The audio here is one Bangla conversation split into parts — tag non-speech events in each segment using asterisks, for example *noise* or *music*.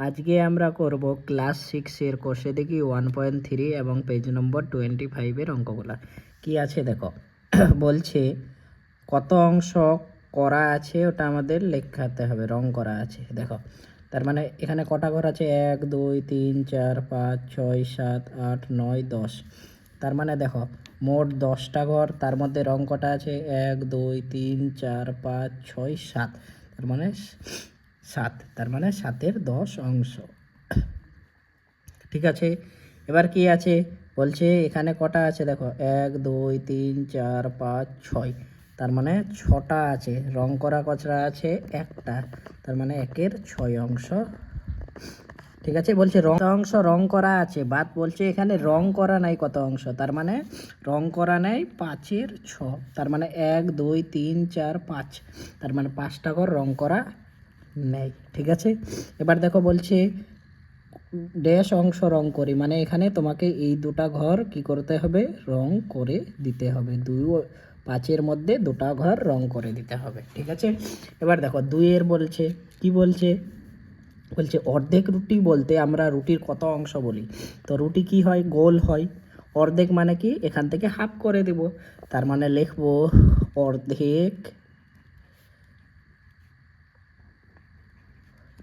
আজকে আমরা করব ক্লাস সিক্সের কোষে দেখি ওয়ান পয়েন্ট থ্রি এবং পেজ নম্বর টোয়েন্টি ফাইভের অঙ্কগুলো। কি আছে দেখো? *clears throat* বলছে, কত অংশ করা আছে ওটা আমাদের লেখাতে হবে, রং করা আছে, দেখো। তার মানে এখানে কটা ঘর আছে? এক, দুই, তিন, চার, পাঁচ, ছয়, সাত, আট, নয়, দশ। তার মানে দেখো, মোট দশটা ঘর, তার মধ্যে রং কটা আছে? এক, দুই, তিন, চার, পাঁচ, ছয়, সাত। তার মানে সাত, তার মানে সাতের দশ অংশ। ঠিক আছে? এবার কি আছে? বলছে এখানে কটা আছে দেখো? এক, দুই, তিন, চার, পাঁচ, ছয়। তার মানে ছটা আছে। রং করা কচরা আছে একটা। তার মানে একের ছয় অংশ। ঠিক আছে? বলছে রং অংশ, রং করা আছে। বাদ বলছে এখানে রং করা নাই কত অংশ? তার মানে রং করা নাই পাঁচের ছ। তার মানে এক, দুই, তিন, চার, পাঁচ। তার মানে পাঁচটা ঘর রং করা নেই, ঠিক আছে? এবার দেখো বলছে ড্যাশ অংশ রং করি মানে এখানে তোমাকে এই দুটা ঘর কি করতে হবে? রং করে দিতে হবে। দুই পাঁচের মধ্যে দুটা ঘর রং করে দিতে হবে, ঠিক আছে? এবার দেখো, দুইয়ের বলছে, কি বলছে? বলছে, অর্ধেক রুটি বলতে আমরা রুটির কত অংশ বলি? তো রুটি কি হয়? গোল হয়। অর্ধেক মানে কি? এখান থেকে হাফ করে দেব। তার মানে লিখব, অর্ধেক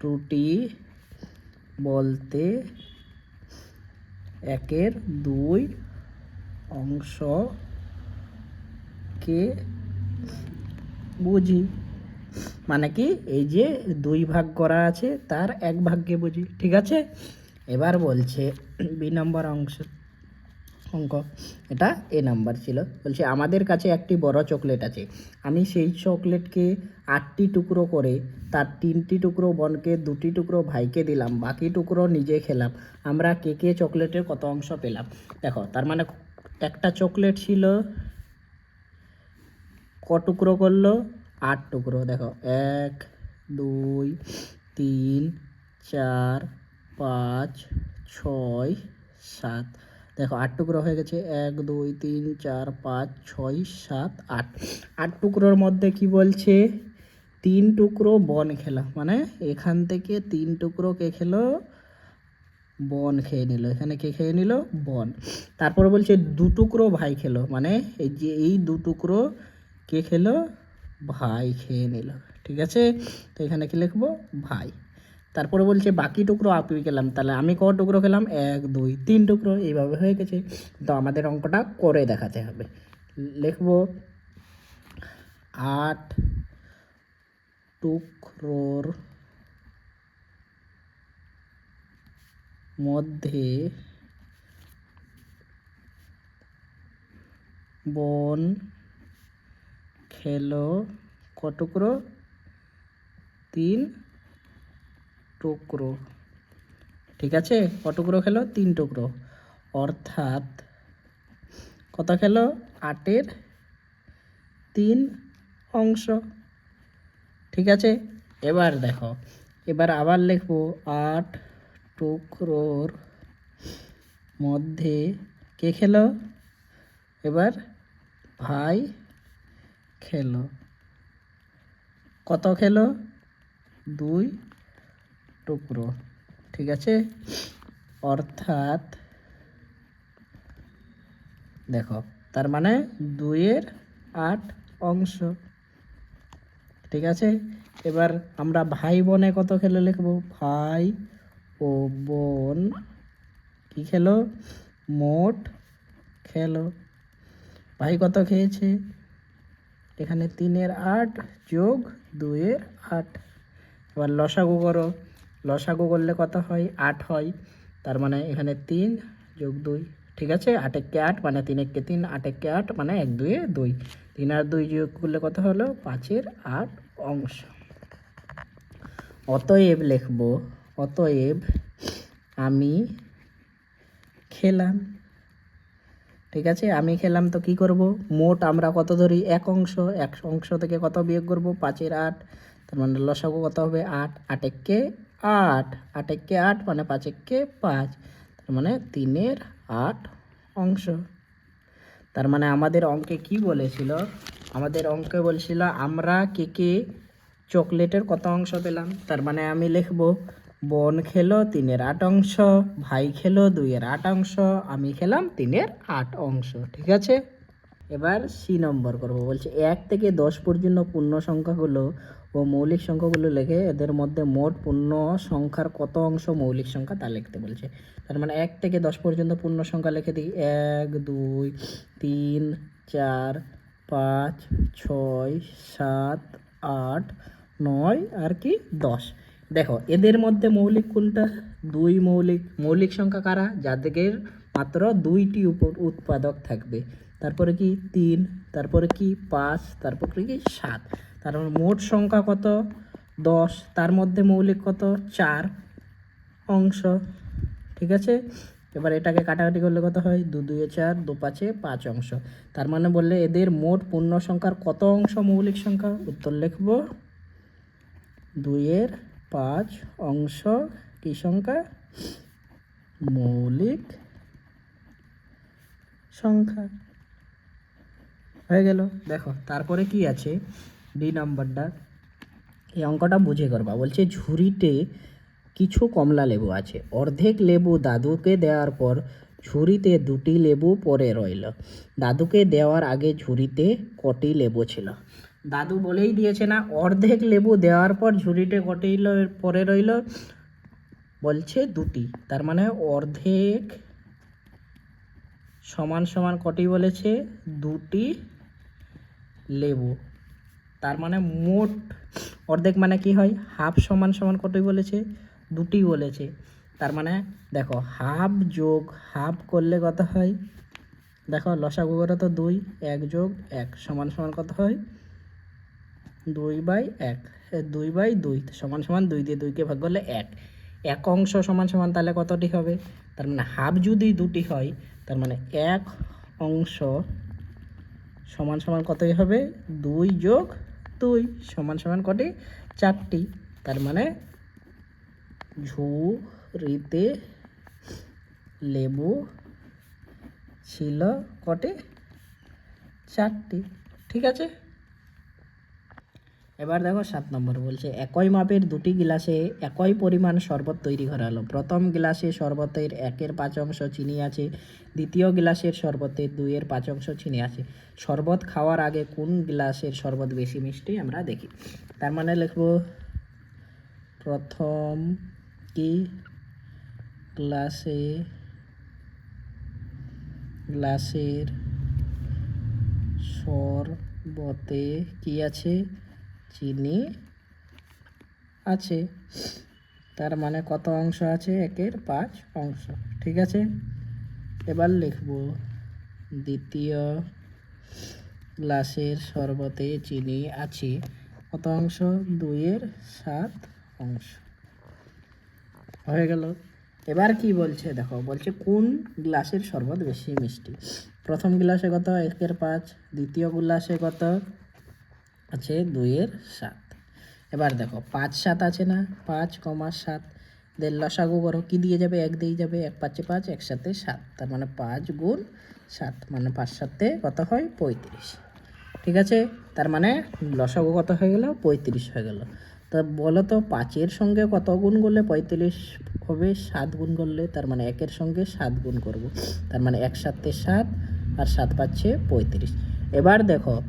রুটি বলতে একের দুই অংশকে বুঝি। মানে কি? এই যে দুই ভাগ করা আছে, তার এক ভাগকে বুঝি। ঠিক আছে? এবার বলছে বি নম্বর অংশ অঙ্ক। এটা এ নাম্বার ছিল। বলছে, আমাদের কাছে একটি বড় চকলেট আছে। আমি সেই চকলেটকে আটটি টুকরো করে তার তিনটি টুকরো বোনকে, দুটি টুকরো ভাইকে দিলাম। বাকি টুকরো নিজে খেলাম। আমরা কে কে চকলেটের কত অংশ পেলাম? দেখো, তার মানে একটা চকলেট ছিল ক টুকরো করল? আট টুকরো। দেখো, এক, দুই, তিন, চার, পাঁচ, ছয়, সাত। দেখো আট টুকরো হয়ে গেছে, এক, দুই, তিন, চার, পাঁচ, ছয়, সাত, আট। আট টুকরোর মধ্যে কি বলছে? তিন টুকরো বন খেলা। মানে এখান থেকে তিন টুকরো কে খেলো? বন খেয়ে নিল। এখানে কে খেয়ে নিল? বন। তারপরে বলছে দু টুকরো ভাই খেলো। মানে এই যে এই দু টুকরো কে খেলো? ভাই খেয়ে নিল। ঠিক আছে? তো এখানে কি লিখব? ভাই। তারপরে বলছে, বাকি টুকরো আপনি খেলাম তাহলে আমি ক টুকরো খেলাম? এক, দুই, তিন টুকরো, এইভাবে হয়ে গেছে। তো আমাদের অঙ্কটা করে দেখাতে হবে। লিখব, আট টুকরোর মধ্যে বন খেলো ক টুকরো? তিন টুকরো। ঠিক আছে? ক টুকরো খেলো? তিন টুকরো। অর্থাৎ কত খেলো? আটের তিন অংশ। ঠিক আছে? এবার দেখো। এবার আবার লিখব আট টুকরোর মধ্যে কে খেলো? এবার ভাই খেলো। কত খেলো? দুই টুকরো, ঠিক আছে? অর্থাৎ, দেখো, তার মানে দুইয়ের আট অংশ, ঠিক আছে? এবার আমরা ভাই বোনে কত খেলো লিখব? ভাই ও বোন কি খেলো? মোট খেলো। ভাই কত খেয়েছে? এখানে তিনের আট যোগ দুইয়ের আট। এবার লসাগু করো। লসাগু করলে কত হয়? আট হয়। তার মানে এখানে তিন যোগ দুই, ঠিক আছে? আট একে আট মানে তিন একে তিন, আট একে আট মানে এক দুয়ে দুই। তিন আর দুই যোগ করলে কত হলো? পাঁচের আট অংশ। অতএব লিখব, অতএব আমি খেলাম। ঠিক আছে? আমি খেলাম তো কি করব? মোট আমরা কত ধরি? এক অংশ। এক অংশ থেকে কত বিয়োগ করব? পাঁচের আট। তার মানে লসাগু কত হবে? আট। আট একে আট আট একে আট মানে পাঁচ একে পাঁচ। তার মানে তিনের আট অংশ। তার মানে আমাদের অঙ্কে কি বলেছিল? আমাদের অঙ্কে বলছিল, আমরা কে কে চকলেটের কত অংশ পেলাম? তার মানে আমি লিখব, বোন খেলো তিনের আট অংশ, ভাই খেলো দুইয়ের আট অংশ, আমি খেলাম তিনের আট অংশ। ঠিক আছে? এবার সি নম্বর করব। বলছে এক থেকে দশ পর্যন্ত পূর্ণ সংখ্যাগুলো ও মৌলিক সংখ্যাগুলো লিখে এদের মধ্যে মোট পূর্ণ সংখ্যার কত অংশ মৌলিক সংখ্যা তা লিখতে বলছে। তার মানে এক থেকে দশ পর্যন্ত পূর্ণ সংখ্যা লিখে দিই। এক, দুই, তিন, চার, পাঁচ, ছয়, সাত, আট, নয় আর কি দশ। দেখো, এদের মধ্যে মৌলিক কোনটা? দুই মৌলিক মৌলিক সংখ্যা কারা? যাদের মাত্র দুইটি উপ- উৎপাদক থাকবে। তারপরে কি তিন, তারপরে কি পাঁচ, তারপরে কি সাত, তারপর মোট সংখ্যা কত? দশ, তার মধ্যে মৌলিক কত? চার অংশ। ঠিক আছে? এবার এটাকে কাটাকাটি করলে কত হয়? দু, দুয়ে চার, দু পাঁচে পাঁচ অংশ। তার মানে বললে এদের মোট পূর্ণ সংখ্যার কত অংশ মৌলিক সংখ্যা? উত্তর লিখব। দুইয়ের পাঁচ অংশ কি সংখ্যা? মৌলিক সংখ্যা। হয়ে গেল। দেখো, তারপরে কি আছে? ডি নাম্বারটা এই অঙ্কটা বুঝে করবা। বলছে, ঝুড়িতে কিছু কমলা লেবু আছে। অর্ধেক লেবু দাদুকে দেওয়ার পর ঝুড়িতে দুটি লেবু পরে রইল। দাদুকে দেওয়ার আগে ঝুড়িতে কটি লেবু ছিল? দাদু বলেই দিয়েছে না, অর্ধেক লেবু দেওয়ার পর ঝুড়িতে কটি পরে রইল। বলছে, দুটি। তার মানে অর্ধেক সমান সমান কটি বলেছে? দুটি লেবু। তার মানে মোট অর্ধেক মানে কি হয়? হাফ সমান সমান কতই বলেছে? দুটি বলেছে। তার মানে দেখো, হাফ যোগ হাফ করলে কত হয়? দেখো, লসাগু করে তো দুই, এক যোগ এক। সমান সমান কত হয়? দুই বাই এক। দুই বাই দুই। সমান সমান দুই দিয়ে দুইকে ভাগ করলে এক। এক অংশ সমান সমান তাহলে কতটি হবে? তার মানে হাফ যদি দুটি হয়, তার মানে এক অংশ সমান সমান কতই হবে? দুই যোগ দুই সমান সমান কটি? চারটি। তার মানে ঝুড়িতে লেবু ছিল কটি? চারটি। ঠিক আছে? এবার দেখো সাত নম্বর বলছে, একই মাপের দুটি গ্লাসে একই পরিমাণ শরবত তৈরি করা হলো প্রথম গ্লাসে শরবতের একের পাঁচ অংশ চিনি আছে, দ্বিতীয় গ্লাসের শরবতের দুইয়ের পাঁচ অংশ চিনি আছে। শরবত খাওয়ার আগে কোন গ্লাসের শরবত বেশি মিষ্টি আমরা দেখি। তার মানে লিখব, প্রথম কি গ্লাসে, গ্লাসের শরবতে কি আছে? চিনি আছে। তার মানে কত অংশ আছে? একের পাঁচ অংশ। ঠিক আছে? এবার লিখব। দ্বিতীয় গ্লাসের শরবতে চিনি আছে। কত অংশ? দুইয়ের সাত অংশ। হয়ে গেল। এবার কি বলছে? দেখো, বলছে কোন গ্লাসের শরবত বেশি মিষ্টি? প্রথম গ্লাসে কত? একের পাঁচ। দ্বিতীয় গ্লাসে কত? আছে দুইয়ের সাত। এবার দেখো, পাঁচ সাত আছে না? পাঁচ কমা সাত। দেড় লসাগু করো কী দিয়ে যাবে? এক দিয়ে যাবে। এক পাঁচে পাঁচ, একসাথে সাত। তার মানে পাঁচ গুণ সাত মানে পাঁচ সাতে কত হয়? পঁয়ত্রিশ। ঠিক আছে? তার মানে লসাগু কত হয়ে গেল? পঁয়ত্রিশ হয়ে গেল। তা বলো তো, পাঁচের সঙ্গে কত গুণ করলে পঁয়ত্রিশ হবে? সাত গুণ করলে তার মানে একের সঙ্গে সাত গুণ করব। তার মানে এক সাতে আর সাত পাচ্ছে পঁয়ত্রিশ। এবার দেখো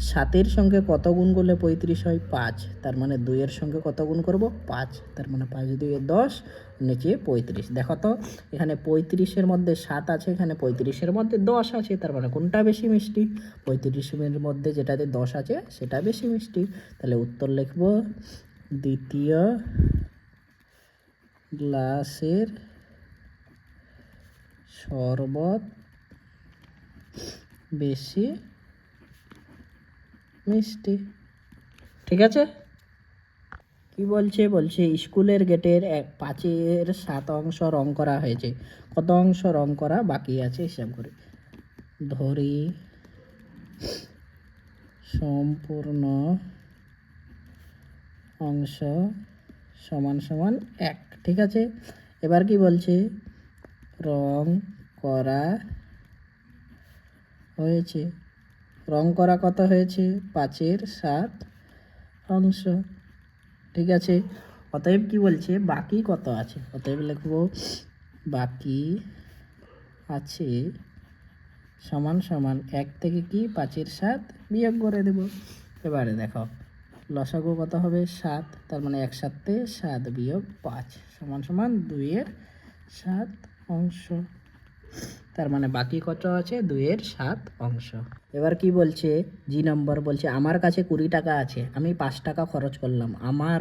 সাতের সঙ্গে কত গুণ করলে পঁয়ত্রিশ হয়? পাঁচ। তার মানে দুইয়ের সঙ্গে কত গুণ করব? পাঁচ। তার মানে পাঁচ দুইয়ে দশ, নিচে পঁয়ত্রিশ। দেখো তো, এখানে পঁয়ত্রিশের মধ্যে সাত আছে, এখানে পঁয়ত্রিশের মধ্যে দশ আছে। তার মানে কোনটা বেশি মিষ্টি? পঁয়ত্রিশের মধ্যে যেটাতে দশ আছে, সেটা বেশি মিষ্টি। তাহলে উত্তর লিখব, দ্বিতীয় গ্লাসের শরবত বেশি মিষ্টি। ঠিক আছে? কি বলছে? বলছে, স্কুলের গেটের এক পাঁচের সাত অংশ রং করা হয়েছে। কত অংশ রং করা বাকি আছে হিসাব করে? ধরি। সম্পূর্ণ অংশ সমান সমান এক। ঠিক আছে? এবার কি বলছে? রং করা হয়েছে। রং করা কত হয়েছে, পাঁচের সাত অংশ ঠিক আছে? অতএব কি বলছে? বাকি কত আছে? অতএব লিখব, বাকি আছে সমান সমান এক থেকে কি? পাঁচের সাত বিয়োগ করে দেব। এবারে দেখো, লসাগু কত হবে? সাত, তার মানে এক সাথে সাত বিয়োগ পাঁচ সমান সমান দুইয়ের সাত অংশ। তার মানে বাকি কত আছে? দুইয়ের সাত অংশ। এবার কি বলছে? জি নম্বর বলছে, আমার কাছে কুড়ি টাকা আছে, আমি পাঁচ টাকা খরচ করলাম। আমার,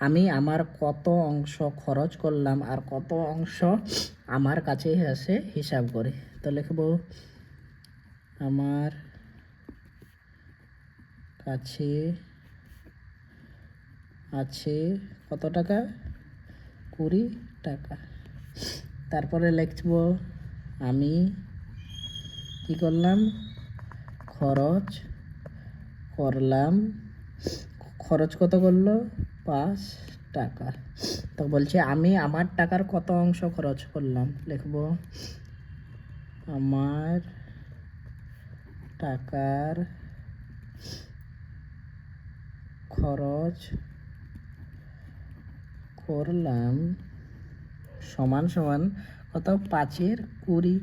আমি আমার কত অংশ খরচ করলাম আর কত অংশ আমার কাছে আছে হিসাব করে। তো লিখব, আমার কাছে আছে কত টাকা? কুড়ি টাকা। তারপরে লিখব আমি কি করলাম? খরচ করলাম। খরচ কত করল? পাঁচ টাকা। তো বলছে, আমি আমার টাকার কত অংশ খরচ করলাম? লিখব, আমার টাকার খরচ করলাম সমান সমান কত পাঁচের কুড়ি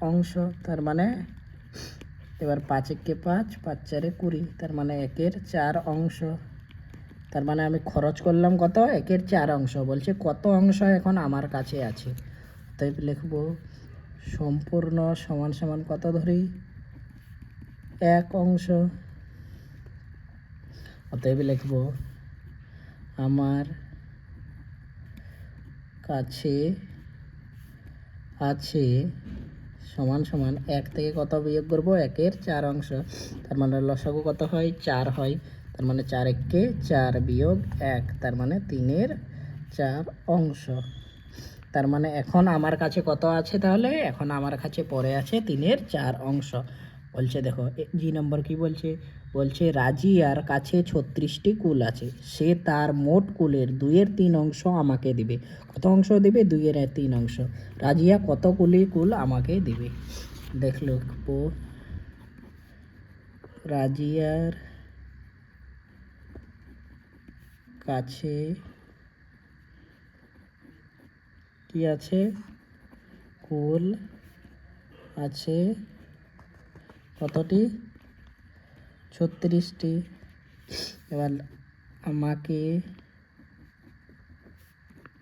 অংশ, তার মানে এবার পাঁচ একে পাঁচ পাঁচ চারে কুড়ি, তার মানে একের চার অংশ। তার মানে আমি খরচ করলাম কত? একের চার অংশ। বলছে কত অংশ এখন আমার কাছে আছে? তাই লিখব সম্পূর্ণ সমান সমান কত ধরি? এক অংশ। অতএব লিখব আমার কাছে আছে সমান সমান এক থেকে কত বিয়োগ করব? একের চার অংশ। তার মানে লসাগু কত হয়? চার হয়। তার মানে চার এককে চার বিয়োগ এক। তার মানে তিনের চার অংশ। তার মানে এখন আমার কাছে কত আছে তাহলে? এখন আমার কাছে পরে আছে তিনের চার অংশ। বলছে দেখো জি নম্বর কি বলছে? বলছে রাজিয়ার কাছে ছত্রিশটি কুল আছে। সে তার মোট কুলের দুইয়ের তিন অংশ আমাকে দিবে। কত অংশ দেবে? দুইয়ের তিন অংশ। রাজিয়া, কত কুলি কুল আমাকে দিবে? দেখল রাজিয়ার কাছে কি আছে? কুল আছে কতটি? ছত্রিশটি। এবার আমাকে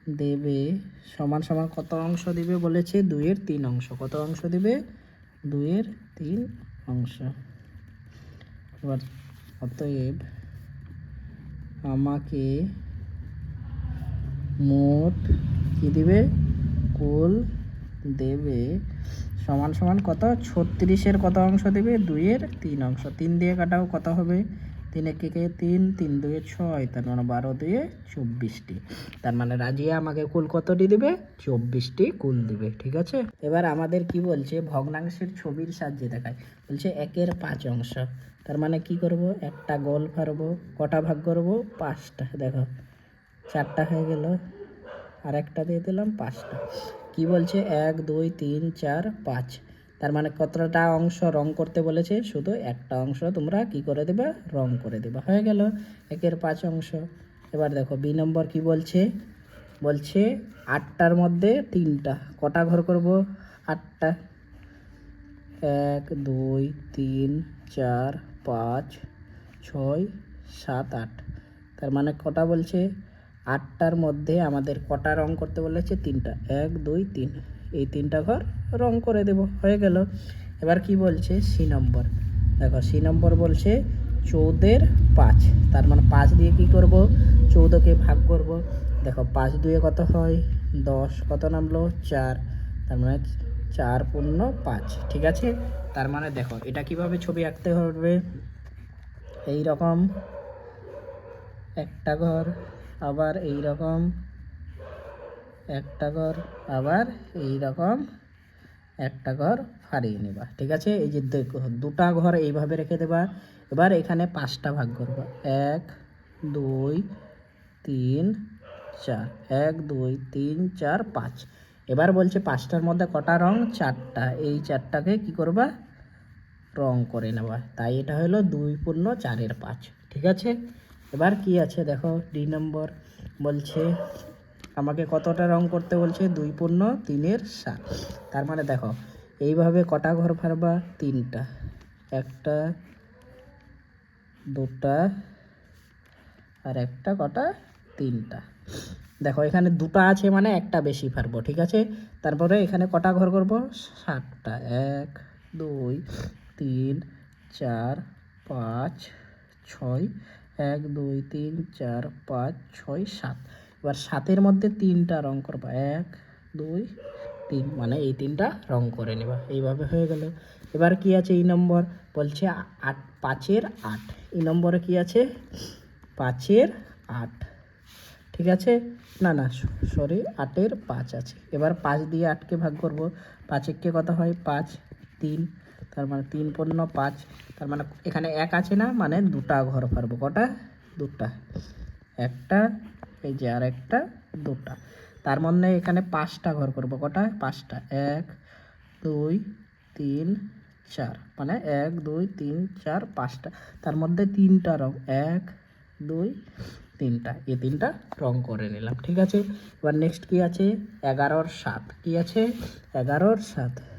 দেবে, সমান সমান কত অংশ দিবে বলেছে? দুইয়ের তিন অংশ। কত অংশ দিবে? দুইয়ের তিন অংশ। এবার অতএব আমাকে মোট কি দিবে? কুল দেবে সমান সমান কত? ছত্রিশের কত অংশ দেবে? দুইয়ের তিন অংশ। তিন দিয়ে কাটাও কত হবে? তিন একে কে তিন তিন দুয়ে ছয়, তার মানে বারো দুয়ে চব্বিশটি। তার মানে রাজিয়া আমাকে কুল কতটি দিবে? চব্বিশটি কুল দিবে, ঠিক আছে? এবার আমাদের কি বলছে? ভগ্নাংশের ছবির সাহায্যে দেখায়। বলছে একের পাঁচ অংশ। তার মানে কি করব? একটা গোল ফারবো কটা ভাগ করব? পাঁচটা। দেখো, চারটা হয়ে গেল। আর একটা দিয়ে দিলাম, পাঁচটা। কি বলছে? এক, দুই, তিন, চার, পাঁচ। তার মানে কতটা অংশ রং করতে বলেছে? শুধু একটা অংশ। তোমরা কি করে দেবে? রং করে দেবে। হয়ে গেল একের পাঁচ অংশ। এবার দেখো, বি নম্বর কি বলছে? বলছে, আটটার মধ্যে তিনটা। কটা ঘর করব? আটটা। এক, দুই, তিন, চার, পাঁচ, ছয়, সাত, আট। তার মানে কটা বলছে? আটটার মধ্যে আমাদের কটা রং করতে বলেছে? তিনটা। এক, দুই, তিন। এই তিনটা ঘর রং করে দেব। হয়ে গেল। এবার কি বলছে? সি নম্বর। দেখো, সি নম্বর বলছে চৌদের পাঁচ। তার মানে পাঁচ দিয়ে কি করব? চৌদ্দকে ভাগ করব। দেখো, পাঁচ দুয়ে কত হয়? দশ। কত নামলো? চার। তার মানে চার পূর্ণ পাঁচ। ঠিক আছে? তার মানে দেখো, এটা কীভাবে ছবি আঁকতে হবে? এই রকম একটা ঘর। আবার এই রকম একটা ঘর, আবার এই রকম একটা ঘর ফারিয়ে নেবা, ঠিক আছে? এই যে দুটা ঘর এইভাবে রেখে দেবা। এবার এখানে পাঁচটা ভাগ করবা। এক, দুই, তিন, চার। এক, দুই, তিন, চার, পাঁচ। এবার বলছে পাঁচটার মধ্যে কটা রং? চারটা। এই চারটাকে কি করবা? রং করে নেবা। তাই এটা হলো দুই পূর্ণ চারের পাঁচ, ঠিক আছে? এবার কি আছে? দেখো ডি নম্বর বলছে, আমাকে কতটা রং করতে বলছে? দুই পূর্ণ, তিনের সাত। তার মানে দেখো, এইভাবে কটা ঘর ফারবা তিনটা। একটা, দুটা, আর একটা কটা? তিনটা। দেখো, এখানে দুটো আছে মানে একটা বেশি পারব ঠিক আছে? তারপরে এখানে কটা ঘর করব? সাতটা। এক, দুই, তিন, চার, পাঁচ, ছয় এক, দুই, তিন, চার, পাঁচ, ছয়, সাত। এবার সাতের মধ্যে তিনটা রং করবা। এক, দুই, তিন মানে এই তিনটা রং করে নেবা। এইভাবে হয়ে গেল। এবার কি আছে এই নম্বর? বলছে আট, পাঁচের আট। এই নম্বরে কি আছে? পাঁচের আট। ঠিক আছে? না না সরি, আটের পাঁচ আছে। এবার পাঁচ দিয়ে আটকে ভাগ করব। পাঁচেরকে কত হয়? পাঁচ, তিন তার মানে তিন পণ্য, পাঁচ। তার মানে এখানে এক আছে না মানে দুটা ঘর পারব কটা? দুটা। একটা, এই যে আর একটা, দুটা। তার মধ্যে এখানে পাঁচটা ঘর করব। কটা? পাঁচটা। এক, দুই, তিন, চার। মানে এক, দুই, তিন, চার, পাঁচটা। তার মধ্যে তিনটা রং। এক, দুই, তিনটা। এই তিনটা রং করে নিলাম। ঠিক আছে? এবার নেক্সট কি আছে? এগারোর সাত। কি আছে? এগারোর সাত।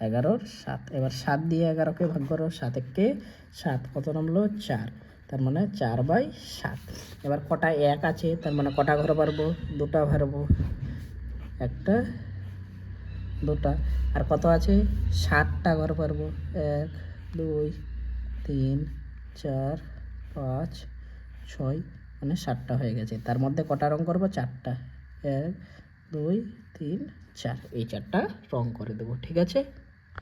এগারোর সাত। এবার সাত দিয়ে এগারোকে ভাগ করো সাতেরকে সাত। কত নামলো? চার। তার মানে চার বাই সাত। এবার কটা এক আছে, তার মানে কটা ঘর পারব দুটা পারব একটা, দুটা। আর কত আছে? সাতটা ঘর পারব এক, দুই, তিন, চার, পাঁচ, ছয় মানে সাতটা হয়ে গেছে। তার মধ্যে কটা রং করব? চারটা। এক, দুই, তিন, চার। এই চারটা রং করে দেবো, ঠিক আছে?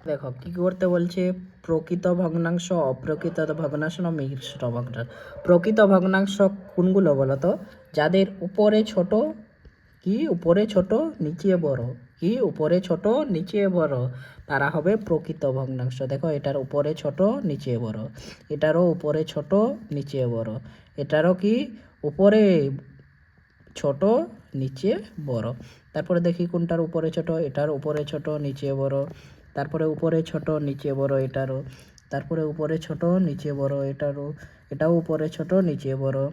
দেখো, কি করতে বলছে? প্রকৃত ভগ্নাংশ, অপ্রকৃত ভগ্নাংশ না মিশ্র ভগ্নাংশ? প্রকৃত ভগ্নাংশ কোনগুলো বলো তো? যাদের উপরে ছোট, কি উপরে ছোট, নিচে বড়? কি উপরে ছোট, নিচে বড়? তারা হবে প্রকৃত ভগ্নাংশ। দেখো, এটার উপরে ছোট, নিচে বড়। এটারও উপরে ছোট, নিচে বড়। এটারও কি উপরে ছোট, নিচে বড়? তারপরে দেখি কোনটার উপরে ছোট, এটার উপরে ছোট, নিচে বড়। তারপরে উপরে ছোট, নিচে বড় এটারও। তারপরে উপরে ছোট, নিচে বড় এটারও। এটাও উপরে ছোট, নিচে বড়।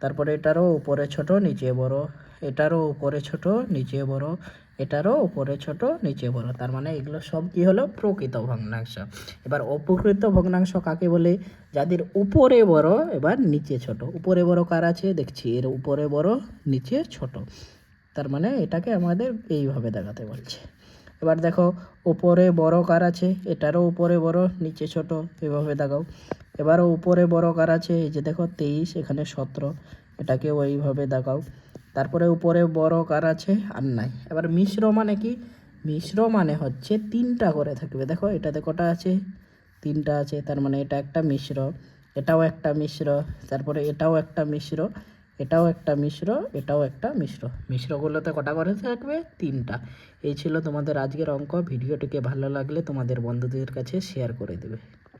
তারপরে এটারও উপরে ছোট, নিচে বড়। এটারও উপরে ছোট, নিচে বড়। এটারও উপরে ছোট, নিচে বড়। তার মানে এগুলো সব কি হলো? প্রকৃত ভগ্নাংশ। এবার অপ্রকৃত ভগ্নাংশ কাকে বলে? যাদের উপরে বড়, এবার নিচে ছোট। উপরে বড় কার আছে? দেখছি, এর উপরে বড়, নিচে ছোট। তার মানে এটাকে আমাদের এইভাবে দেখাতে বলছে। এবার দেখো, উপরে বড় কার আছে? এটারও উপরে বড়, নিচে ছোট। এভাবে দেখাও। এবারও উপরে বড় কার আছে? এই যে দেখো, তেইশ, এখানে সতেরো। এটাকে ওইভাবে দেখাও। তারপরে উপরে বড় কার আছে? আর নাই। এবার মিশ্র মানে কি? মিশ্র মানে হচ্ছে তিনটা করে থাকবে। দেখো, এটাতে কটা আছে? তিনটা আছে। তার মানে এটা একটা মিশ্র, এটাও একটা মিশ্র, তারপরে এটাও একটা মিশ্র। এটাও একটা মিশ্র, এটাও একটা মিশ্র। মিশ্রগুলোতে কটা করে থাকবে? তিনটা। এই ছিল তোমাদের আজকের অঙ্ক। ভিডিওটিকে ভালো লাগলে তোমাদের বন্ধুদের কাছে শেয়ার করে দেবে।